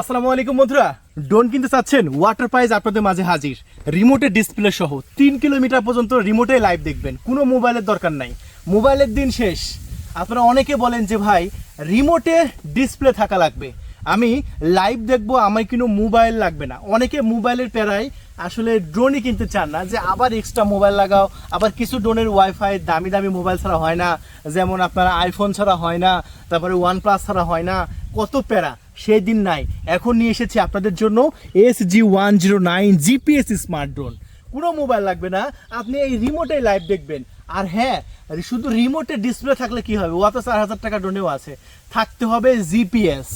আসসালামু আলাইকুম বন্ধুরা। ড্রোন কিনতে চাচ্ছেন ওয়াটার প্রাইজ আপনাদের মাঝে হাজির। রিমোটের ডিসপ্লে সহ তিন কিলোমিটার পর্যন্ত রিমোটে লাইভ দেখবেন, কোনো মোবাইলের দরকার নাই। মোবাইলের দিন শেষ। আপনারা অনেকে বলেন যে, ভাই রিমোটে ডিসপ্লে থাকা লাগবে। আমি লাইভ দেখব, আমার কোনো মোবাইল লাগবে না। অনেকে মোবাইলের প্যারায় আসলে ড্রোনই কিনতে চান না, যে আবার এক্সট্রা মোবাইল লাগাও, আবার কিছু ড্রোনের ওয়াইফাই দামি দামি মোবাইল ছাড়া হয় না, যেমন আপনার আইফোন ছাড়া হয় না, তারপরে ওয়ান প্লাস ছাড়া হয় না, কত প্যারা, সেই দিন নাই। এখন নিয়ে এসেছি আপনাদের জন্য S G one zero nine GPS smart drone কোনো মোবাইল লাগবে না, আপনি এই রিমোটে লাইভ দেখবেন। আর হ্যাঁ শুধু রিমোটে ডিসপ্লে থাকলে কি হবে? ও তো চার হাজার টাকা ড্রোনেও আছে। থাকতে হবে জিপিএস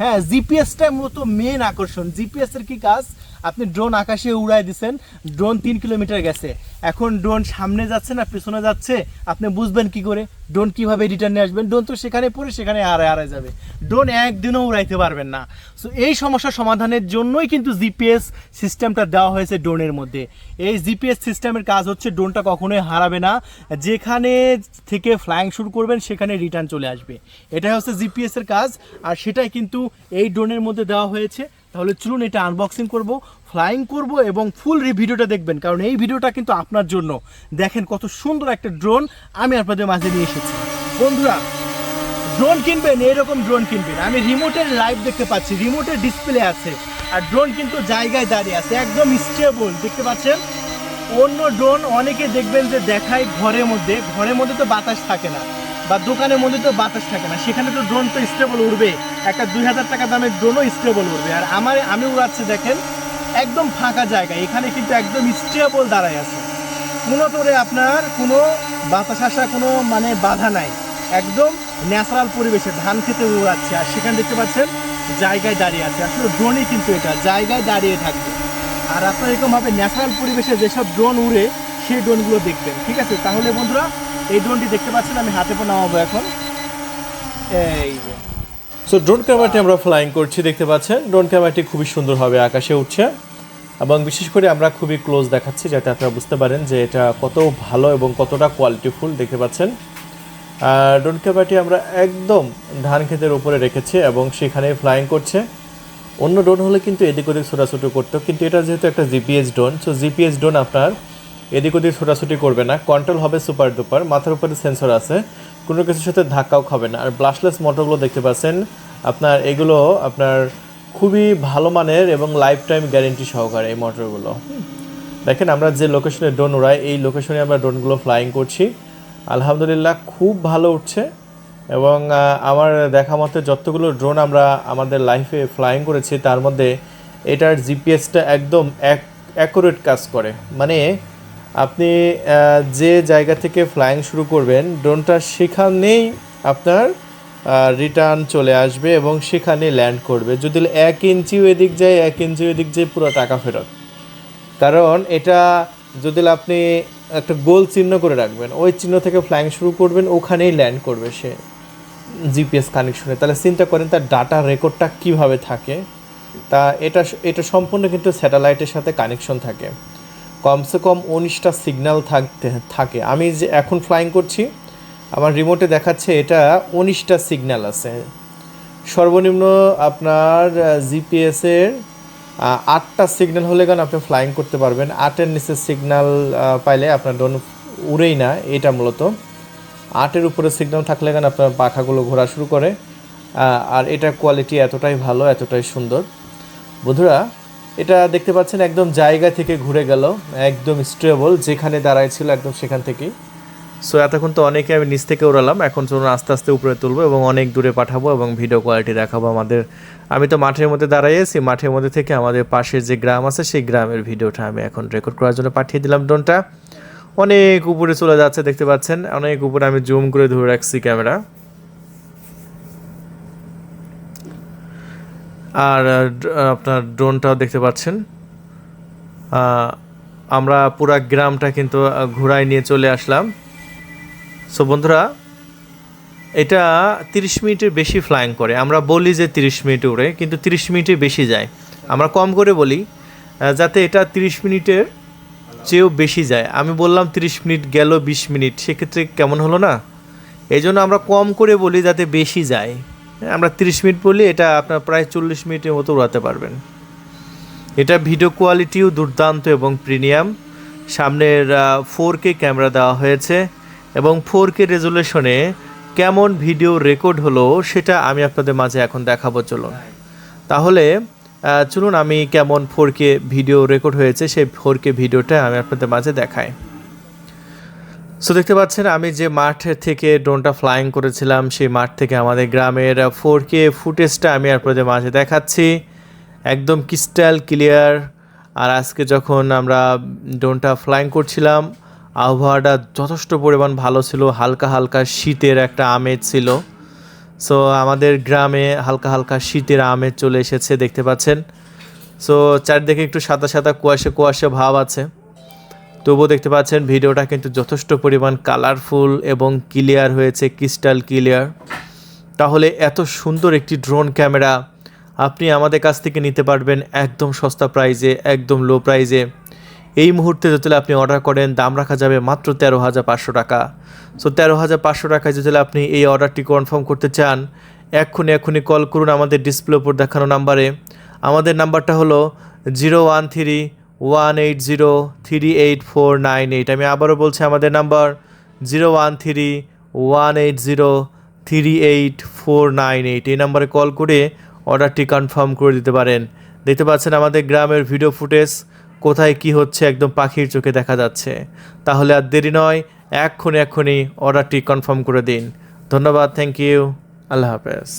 হ্যাঁ জিপিএসটা মূলত মেন আকর্ষণ। জিপিএস এর কি কাজ? আপনি ড্রোন আকাশে উড়াই দিচ্ছেন ড্রোন তিন কিলোমিটার গেছে। এখন ড্রোন সামনে যাচ্ছে না, পেছনে যাচ্ছে, আপনি বুঝবেন কি করে? ড্রোন কীভাবে রিটার্নে আসবেন? ড্রোন তো সেখানে পড়ে, সেখানে আড়ায় আড়ায় যাবে। ড্রোন একদিনও উড়াইতে পারবেন না। সো এই সমস্যা সমাধানের জন্যই কিন্তু জিপিএস সিস্টেমটা দেওয়া হয়েছে ড্রোনের মধ্যে। এই জিপিএস সিস্টেমের কাজ হচ্ছে ড্রোনটা কখনোই হারাবে না। যেখানে থেকে ফ্লাইং শুরু করবেন, সেখানে রিটার্ন চলে আসবে। এটাই হচ্ছে জিপিএসের কাজ। আর সেটাই কিন্তু এই ড্রোনের মধ্যে দেওয়া হয়েছে। তাহলে চলুন এটা আনবক্সিং করব ফ্লাইং করব এবং ফুল ভিডিওটা দেখবেন, কারণ এই ভিডিওটা কিন্তু আপনার জন্য। দেখেন কত সুন্দর একটা ড্রোন আমি আপনাদের মাঝে নিয়ে এসেছি। বন্ধুরা ড্রোন কিনবেন, এরকম ড্রোন কিনবেন। আমি রিমোটের লাইভ দেখতে পাচ্ছি রিমোটের ডিসপ্লে আছে, আর ড্রোন কিন্তু জায়গায় দাঁড়িয়ে আছে, একদম স্টেবল দেখতে পাচ্ছেন? অন্য ড্রোন অনেকে দেখবেন যে দেখায় ঘরের মধ্যে ঘরের মধ্যে তো বাতাস থাকে না। বা দোকানের মধ্যে তো বাতাস থাকে না, সেখানে তো ড্রোন তো স্টেবল উড়বে। একটা দুই হাজার টাকা দামের ড্রোনও স্টেবল উড়বে। আর আমার, আমি উড়াচ্ছি, দেখেন, একদম ফাঁকা জায়গা এখানে কিন্তু একদম স্টেবল দাঁড়ায় আছে। কোনো তোরে আপনার কোনো বাতাস আসা কোনো মানে বাধা নাই। একদম ন্যাচারাল পরিবেশে ধান খেতে উড়াচ্ছে। আর সেখানে দেখতে পাচ্ছেন, জায়গায় দাঁড়িয়ে আছে। আসলে ড্রোনই কিন্তু এটা, জায়গায় দাঁড়িয়ে থাকবে। আর আপনার এরকমভাবে ন্যাচারাল পরিবেশে যেসব ড্রোন উড়ে, সেই ড্রোনগুলো দেখবেন। ঠিক আছে? তাহলে বন্ধুরা এই ড্রোনটি দেখতে পাচ্ছেন, আমি হাতে পর নামাবো এখন। এই সো ড্রোন ক্যামেরাটি আমরা ফ্লাইং করছি, দেখতে পাচ্ছেন? ড্রোন ক্যামেরাটি খুবই সুন্দরভাবে আকাশে উঠছে এবং বিশেষ করে আমরা খুবই ক্লোজ দেখাচ্ছি, যাতে আপনারা বুঝতে পারেন যে এটা কত ভালো এবং কতটা কোয়ালিটিফুল দেখতে পাচ্ছেন? আর ড্রোন ক্যামেরাটি আমরা একদম ধান ক্ষেতের উপরে রেখেছি এবং সেখানে ফ্লাইং করছে। অন্য ড্রোন হলে কিন্তু এদিক ওদিক ছোটাছুটি করতো, কিন্তু এটা যেহেতু একটা GPS drone so GPS drone আপনার এদিক ওদিক ছোটাছুটি করবে না কন্ট্রোল হবে সুপার ডুপার মাথার উপরে সেন্সর আছে, কোনো কিছুর সাথে ধাক্কাও খাবে না। আর ব্লাশলেস মোটরগুলো দেখতে পাচ্ছেন, আপনার এগুলো আপনার খুবই ভালো মানের এবং লাইফ টাইম গ্যারেন্টি সহকারে এই মোটরগুলো দেখেন আমরা যে লোকেশনে ড্রোন উড়াই, এই লোকেশনে আমরা ড্রোনগুলো ফ্লাইং করছি। আলহামদুলিল্লাহ খুব ভালো উঠছে এবং আমার দেখা মতে যতগুলো ড্রোন আমরা আমাদের লাইফে ফ্লাইং করেছি, তার মধ্যে এটার জিপিএসটা একদম এক অ্যাকুরেট কাজ করে। মানে আপনি যে জায়গা থেকে ফ্লাইং শুরু করবেন ড্রোনটা সেখানেই আপনার রিটার্ন চলে আসবে এবং সেখানে ল্যান্ড করবে। যদি এক ইঞ্চিও এদিক যায়, এক ইঞ্চিও এদিক যায়, পুরো টাকা ফেরত। কারণ এটা যদি আপনি একটা গোল চিহ্ন করে রাখবেন, ওই চিহ্ন থেকে ফ্লাইং শুরু করবেন, ওখানেই ল্যান্ড করবে সে জিপিএস কানেকশনে তাহলে চিন্তা করেন, তার ডাটা রেকর্ডটা কীভাবে থাকে? তা এটা এটা সম্পূর্ণ কিন্তু স্যাটেলাইটের সাথে কানেকশন থাকে। কমসে কম উনিশটা সিগন্যাল থাকতে, থাকে। আমি যে এখন ফ্লাইং করছি, আমার রিমোটে দেখাচ্ছে এটা উনিশটা সিগন্যাল আছে। সর্বনিম্ন আপনার জিপিএসের আটটা সিগন্যাল হলে কেন আপনি ফ্লাইং করতে পারবেন। আটের নিচে সিগন্যাল পাইলে আপনার ড্রোন উড়েই না, এটা মূলত। আটের উপরে সিগন্যাল থাকলে কেন আপনার পাখাগুলো ঘোরা শুরু করে। আর এটার কোয়ালিটি এতটাই ভালো, এতটাই সুন্দর। বন্ধুরা এটা দেখতে পাচ্ছেন, একদম জায়গা থেকে ঘুরে গেল, একদম স্ট্রেবল যেখানে দাঁড়ায় ছিল একদম সেখান থেকেই। সো এতক্ষণ তো অনেকে আমি নিচ থেকে উড়ালাম, এখন চলুন আস্তে আস্তে উপরে তুলবো এবং অনেক দূরে পাঠাবো এবং ভিডিও কোয়ালিটি দেখাবো আমাদের। আমি তো মাঠের মধ্যে দাঁড়াইছি মাঠের মধ্যে থেকে আমাদের পাশের যে গ্রাম আছে, সেই গ্রামের ভিডিওটা আমি এখন রেকর্ড করার জন্য পাঠিয়ে দিলাম ড্রোনটা অনেক উপরে চলে যাচ্ছে, দেখতে পাচ্ছেন? অনেক উপরে আমি জুম করে ধরে রাখছি ক্যামেরা আর আপনার ড্রোনটাও দেখতে পাচ্ছেন। আমরা পুরা গ্রামটা কিন্তু ঘোরায় নিয়ে চলে আসলাম। সো বন্ধুরা, এটা তিরিশ মিনিটের বেশি ফ্লাইং করে। আমরা বলি যে তিরিশ মিনিট উড়ে, কিন্তু তিরিশ মিনিটের বেশি যায়। আমরা কম করে বলি যাতে এটা তিরিশ মিনিটের চেয়েও বেশি যায়। আমি বললাম তিরিশ মিনিট গেল বিশ মিনিট, সেক্ষেত্রে কেমন হলো না? এই জন্য আমরা কম করে বলি যাতে বেশি যায়। আমরা তিরিশ মিনিট বলি এটা আপনার প্রায় চল্লিশ মিনিটের মতো উড়াতে পারবেন। এটা ভিডিও কোয়ালিটিও দুর্দান্ত এবং প্রিমিয়াম। সামনের ফোর কে ক্যামেরা দেওয়া হয়েছে এবং ফোর কে রেজুলেশনে কেমন ভিডিও রেকর্ড হলো সেটা আমি আপনাদের মাঝে এখন দেখাবো, চলুন। তাহলে চলুন আমি কেমন ফোর কে ভিডিও রেকর্ড হয়েছে সেই ফোর কে ভিডিওটা আমি আপনাদের মাঝে দেখাই। সো দেখতে পাচ্ছেন, আমি যে মাঠ থেকে ড্রোনটা ফ্লাইং করেছিলাম, সেই মাঠ থেকে আমাদের গ্রামের ফোর কে ফুটেজটা আমি আপনাদের মাঝে দেখাচ্ছি। একদম ক্রিস্টাল ক্লিয়ার আর আজকে যখন আমরা ড্রোনটা ফ্লাইং করছিলাম, আবহাওয়াটা যথেষ্ট পরিমাণ ভালো ছিল, হালকা হালকা শীতের একটা আমেজ ছিল। সো আমাদের গ্রামে হালকা হালকা শীতের আমেজ চলে এসেছে, দেখতে পাচ্ছেন। সো চারদিকে একটু সাদা সাদা কুয়াশা কুয়াশা ভাব আছে। তবুও দেখতে পাচ্ছেন, ভিডিওটা কিন্তু যথেষ্ট পরিমাণ কালারফুল এবং ক্লিয়ার হয়েছে ক্রিস্টাল ক্লিয়ার তাহলে এত সুন্দর একটি ড্রোন ক্যামেরা আপনি আমাদের কাছ থেকে নিতে পারবেন একদম সস্তা প্রাইজে একদম লো প্রাইজে এই মুহূর্তে যদি আপনি অর্ডার করেন, দাম রাখা যাবে মাত্র তেরো হাজার পাঁচশো টাকা। সো তেরো হাজার পাঁচশো টাকায় যদি আপনি এই অর্ডারটি কনফার্ম করতে চান, এক্ষুনি এক্ষুনি কল করুন আমাদের ডিসপ্লে উপর দেখানো নাম্বারে আমাদের নাম্বারটা হলো zero one three one eight zero three eight four nine eight আমি আবারও বলছি আমাদের number zero one three one eight zero three eight four nine eight এই নাম্বারে কল করে অর্ডারটি কনফার্ম করে দিতে পারেন। দেখতে পাচ্ছেন আমাদের গ্রামের ভিডিও ফুটেজ কোথায় কি হচ্ছে একদম পাখির চোখে দেখা যাচ্ছে। তাহলে আর দেরি নয়, এক্ষুনি এক্ষুনি অর্ডারটি কনফার্ম করে দিন। ধন্যবাদ থ্যাংক ইউ আল্লাহ হাফেজ।